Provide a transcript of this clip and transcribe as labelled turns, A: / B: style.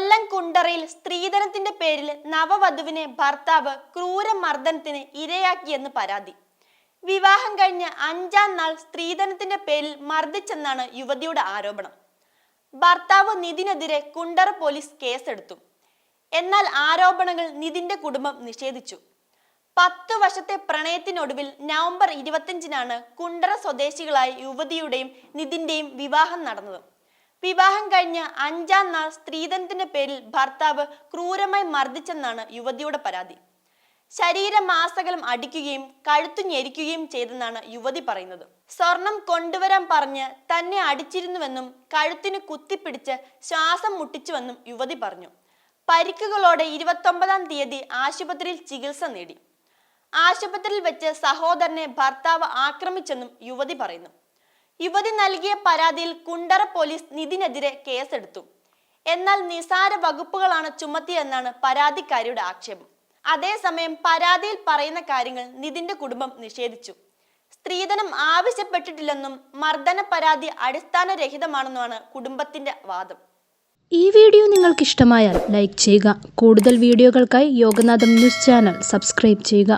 A: കൊല്ലം കുണ്ടറയിൽ സ്ത്രീധനത്തിന്റെ പേരിൽ നവവധുവിനെ ഭർത്താവ് ക്രൂരമർദ്ദനത്തിന് ഇരയാക്കിയെന്ന് പരാതി. വിവാഹം കഴിഞ്ഞ് അഞ്ചാം നാൾ സ്ത്രീധനത്തിന്റെ പേരിൽ മർദ്ദിച്ചെന്നാണ് യുവതിയുടെ ആരോപണം. ഭർത്താവ് നിതിനെതിരെ കുണ്ടറ പോലീസ് കേസെടുത്തു. എന്നാൽ ആരോപണങ്ങൾ നിതിന്റെ കുടുംബം നിഷേധിച്ചു. പത്തു വർഷത്തെ പ്രണയത്തിനൊടുവിൽ നവംബർ ഇരുപത്തിയഞ്ചിനാണ് കുണ്ടറ സ്വദേശികളായ യുവതിയുടെയും നിതിന്റെയും വിവാഹം നടന്നത്. വിവാഹം കഴിഞ്ഞ് അഞ്ചാം നാൾ സ്ത്രീധനത്തിന്റെ പേരിൽ ഭർത്താവ് ക്രൂരമായി മർദ്ദിച്ചെന്നാണ് യുവതിയുടെ പരാതി. ശരീരമാസകലം അടിക്കുകയും കഴുത്തു ഞെരിക്കുകയും ചെയ്തെന്നാണ് യുവതി പറയുന്നത്. സ്വർണം കൊണ്ടുവരാൻ പറഞ്ഞ് തന്നെ അടിച്ചിരുന്നുവെന്നും കഴുത്തിന് കുത്തിപ്പിടിച്ച് ശ്വാസം മുട്ടിച്ചുവെന്നും യുവതി പറഞ്ഞു. പരിക്കുകളോടെ ഇരുപത്തൊമ്പതാം തീയതി ആശുപത്രിയിൽ ചികിത്സ നേടി. ആശുപത്രിയിൽ വെച്ച് സഹോദരനെ ഭർത്താവ് ആക്രമിച്ചെന്നും യുവതി പറയുന്നു. യുവതി നൽകിയ പരാതിയിൽ കുണ്ടറ പോലീസ് നിതിനെതിരെ കേസെടുത്തു. എന്നാൽ നിസാര വകുപ്പുകളാണ് ചുമത്തിയെന്നാണ് പരാതിക്കാരിയുടെ ആക്ഷേപം. അതേസമയം പരാതിയിൽ പറയുന്ന കാര്യങ്ങൾ നിതിന്റെ കുടുംബം നിഷേധിച്ചു. സ്ത്രീധനം ആവശ്യപ്പെട്ടിട്ടില്ലെന്നും മർദ്ദന പരാതി അടിസ്ഥാനരഹിതമാണെന്നുമാണ് കുടുംബത്തിന്റെ വാദം.
B: ഈ വീഡിയോ നിങ്ങൾക്ക് ഇഷ്ടമായാൽ ലൈക്ക് ചെയ്യുക. കൂടുതൽ വീഡിയോകൾക്കായി യോഗനാഥം ന്യൂസ് ചാനൽ സബ്സ്ക്രൈബ് ചെയ്യുക.